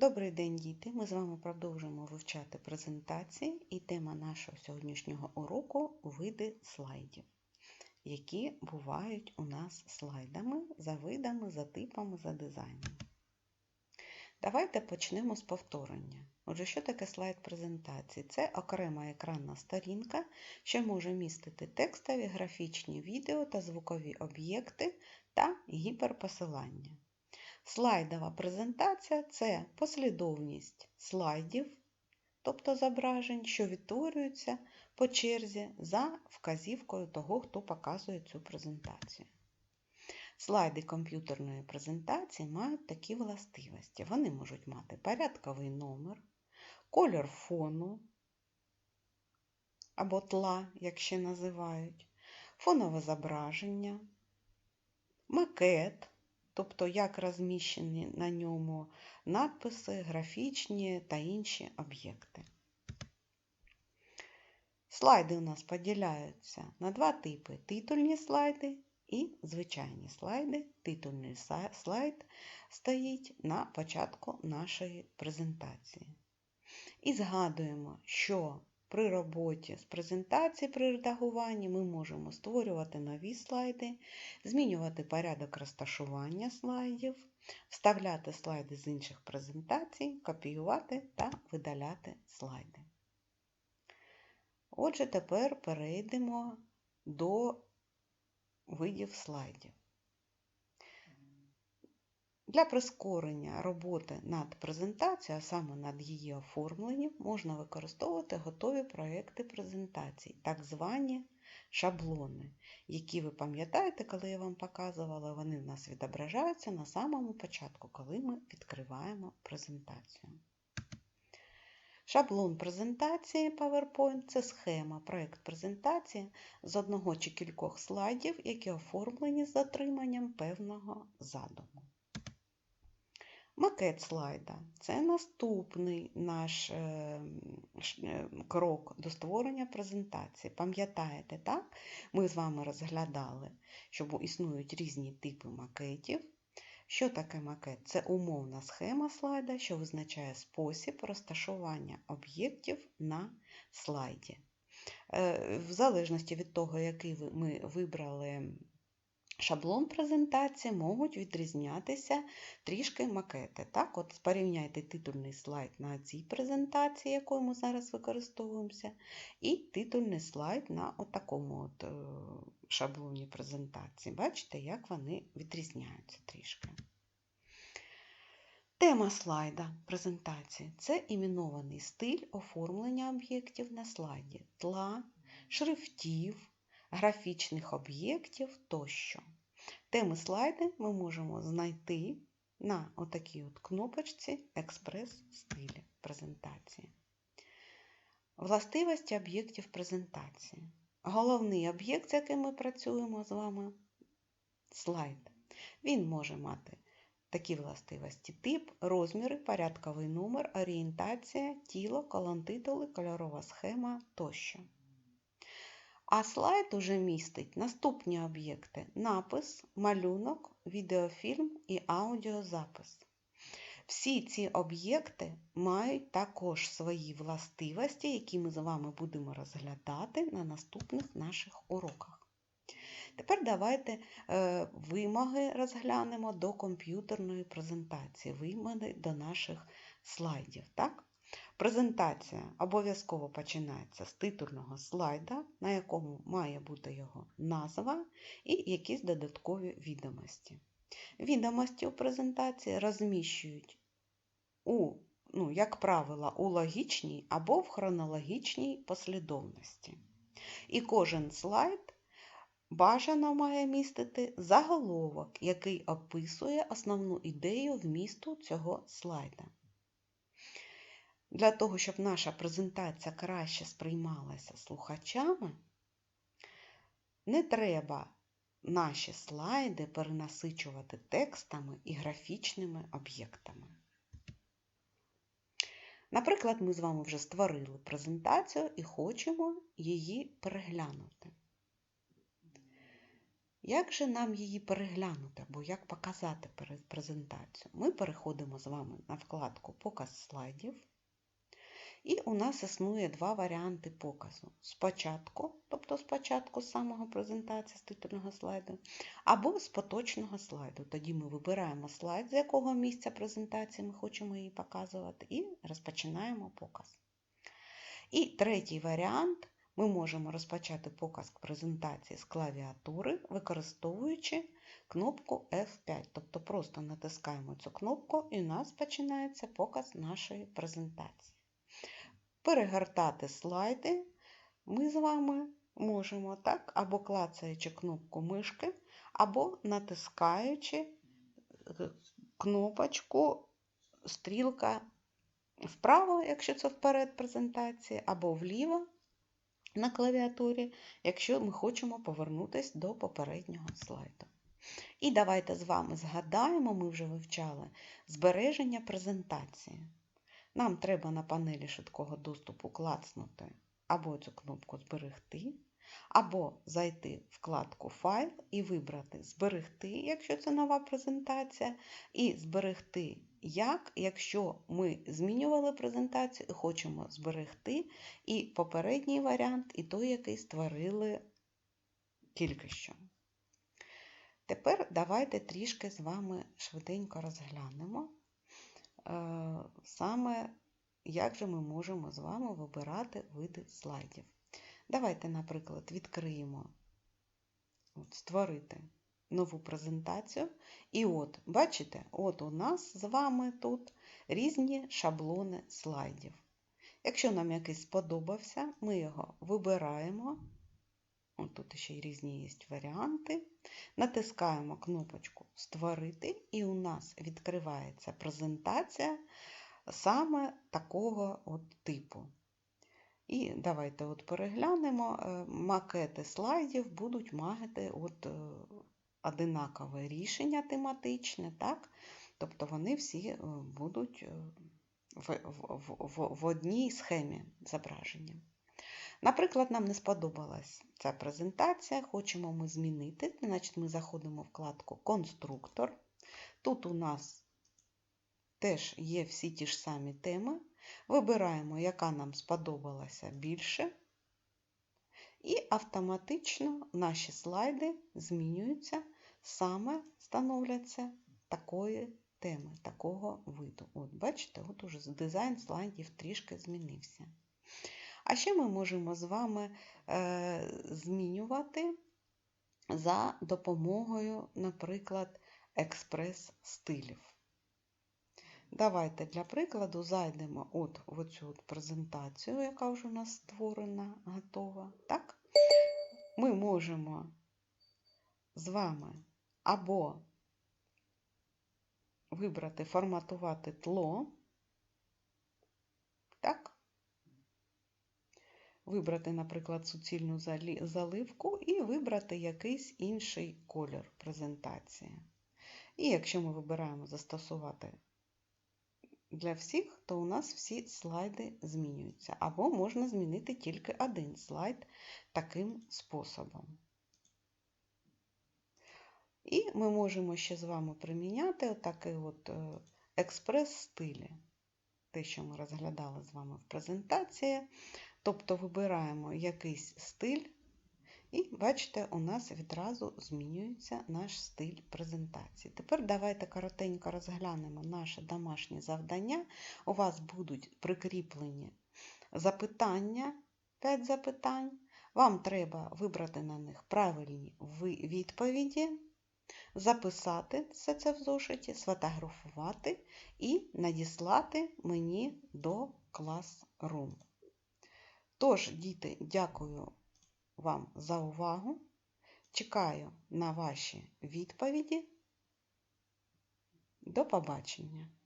Добрий день, діти! Ми з вами продовжуємо вивчати презентації і тема нашого сьогоднішнього уроку види слайдів, які бувають у нас слайдами за видами, за типами, за дизайном. Давайте почнемо з повторення. Отже, що таке слайд презентації? Це окрема екранна сторінка, що може містити текстові, графічні відео та звукові об'єкти та гіперпосилання. Слайдова презентація це послідовність слайдів, тобто зображень, що відтворюються по черзі за вказівкою того, хто показує цю презентацію. Слайди комп'ютерної презентації мають такі властивості. Вони можуть мати порядковий номер, кольор фону або тла, як ще називають, фонове зображення, макет тобто як розміщені на ньому надписи, графічні та інші об'єкти. Слайди у нас поділяються на два типи: титульні слайди і звичайні слайди. Титульний слайд стоїть на початку нашої презентації. І згадуємо, що при роботі з презентації при редагуванні ми можемо створювати нові слайди, змінювати порядок розташування слайдів, вставляти слайди з інших презентацій, копіювати та видаляти слайди. Отже, тепер перейдемо до видів слайдів. Для прискорення роботи над презентацією, а саме над її оформленням, можна використовувати готові проекти презентацій, так звані шаблони, які ви пам'ятаєте, коли я вам показувала, вони в нас відображаються на самому початку, коли ми відкриваємо презентацію. Шаблон презентації PowerPoint це схема, проєкт презентації з одного чи кількох слайдів, які оформлені з дотриманням певного задуму. Макет слайда це наступний наш е, е, крок до створення презентації. Пам'ятаєте, так? Ми з вами розглядали, що існують різні типи макетів. Що таке макет? Це умовна схема слайда, що визначає спосіб розташування об'єктів на слайді. Е, в залежності від того, який ми вибрали шаблон презентації можуть відрізнятися трішки макети. Так, от Порівняйте титульний слайд на цій презентації, якою ми зараз використовуємося, і титульний слайд на такому е, шаблоні презентації. Бачите, як вони відрізняються трішки. Тема слайда презентації це іменований стиль оформлення об'єктів на слайді, тла, шрифтів, графічних об'єктів тощо. Теми слайди ми можемо знайти на отакій от кнопочці Експрес-стилі презентації. Властивості об'єктів презентації. Головний об'єкт, з яким ми працюємо з вами слайд. Він може мати такі властивості: тип, розміри, порядковий номер, орієнтація, тіло, колонтитули, кольорова схема тощо. А слайд уже містить наступні об'єкти: напис, малюнок, відеофільм і аудіозапис. Всі ці об'єкти мають також свої властивості, які ми з вами будемо розглядати на наступних наших уроках. Тепер давайте е, вимоги розглянемо до комп'ютерної презентації, вимоги до наших слайдів. Так? Презентація обов'язково починається з титульного слайда, на якому має бути його назва і якісь додаткові відомості. Відомості у презентації розміщують, у, ну, як правило, у логічній або в хронологічній послідовності. І кожен слайд бажано має містити заголовок, який описує основну ідею вмісту цього слайда. Для того, щоб наша презентація краще сприймалася слухачами, не треба наші слайди перенасичувати текстами і графічними об'єктами. Наприклад, ми з вами вже створили презентацію і хочемо її переглянути. Як же нам її переглянути або як показати презентацію? Ми переходимо з вами на вкладку Показ слайдів. І у нас існує два варіанти показу. Спочатку, тобто спочатку з самого презентації з титульного слайду, або з поточного слайду. Тоді ми вибираємо слайд, з якого місця презентації ми хочемо її показувати, і розпочинаємо показ. І третій варіант ми можемо розпочати показ презентації з клавіатури, використовуючи кнопку F5. Тобто просто натискаємо цю кнопку і у нас починається показ нашої презентації. Перегортати слайди ми з вами можемо так, або клацаючи кнопку мишки, або натискаючи е, кнопочку стрілка вправо, якщо це вперед презентації, або вліво на клавіатурі, якщо ми хочемо повернутися до попереднього слайду. І давайте з вами згадаємо, ми вже вивчали збереження презентації. Нам треба на панелі швидкого доступу клацнути або цю кнопку Зберегти, або зайти в вкладку Файл і вибрати Зберегти, якщо це нова презентація, і зберегти як, якщо ми змінювали презентацію і хочемо зберегти і попередній варіант, і той, який створили тільки що. Тепер давайте трішки з вами швиденько розглянемо. Е, саме як же ми можемо з вами вибирати види слайдів. Давайте, наприклад, відкриємо от, створити нову презентацію. І от, бачите, от у нас з вами тут різні шаблони слайдів. Якщо нам якийсь сподобався, ми його вибираємо. От тут ще й різні є варіанти. Натискаємо кнопочку Створити, і у нас відкривається презентація саме такого от типу. І давайте от переглянемо, е, макети слайдів будуть мати от е, одинакове рішення тематичне, так? тобто вони всі е, будуть в, в, в, в одній схемі зображення. Наприклад, нам не сподобалась ця презентація, хочемо ми змінити, значить ми заходимо в вкладку Конструктор. Тут у нас теж є всі ті ж самі теми. Вибираємо, яка нам сподобалася більше. І автоматично наші слайди змінюються, саме становляться такої теми, такого виду. От, бачите, от уже дизайн слайдів трішки змінився. А ще ми можемо з вами е, змінювати за допомогою, наприклад, експрес-стилів. Давайте для прикладу зайдемо от в от презентацію, яка вже у нас створена, готова. Так? Ми можемо з вами або вибрати форматувати тло, так? Вибрати, наприклад, суцільну заливку і вибрати якийсь інший колір презентації. І якщо ми вибираємо застосувати для всіх, то у нас всі слайди змінюються. Або можна змінити тільки один слайд таким способом. І ми можемо ще з вами приміняти отакий от е, експрес-стилі, те, що ми розглядали з вами в презентації. Тобто вибираємо якийсь стиль, і бачите, у нас відразу змінюється наш стиль презентації. Тепер давайте коротенько розглянемо наше домашнє завдання. У вас будуть прикріплені запитання, 5 запитань. Вам треба вибрати на них правильні відповіді, записати все це в зошиті, сфотографувати і надіслати мені до Classroom. Тож, діти, дякую вам за увагу. Чекаю на ваші відповіді. До побачення!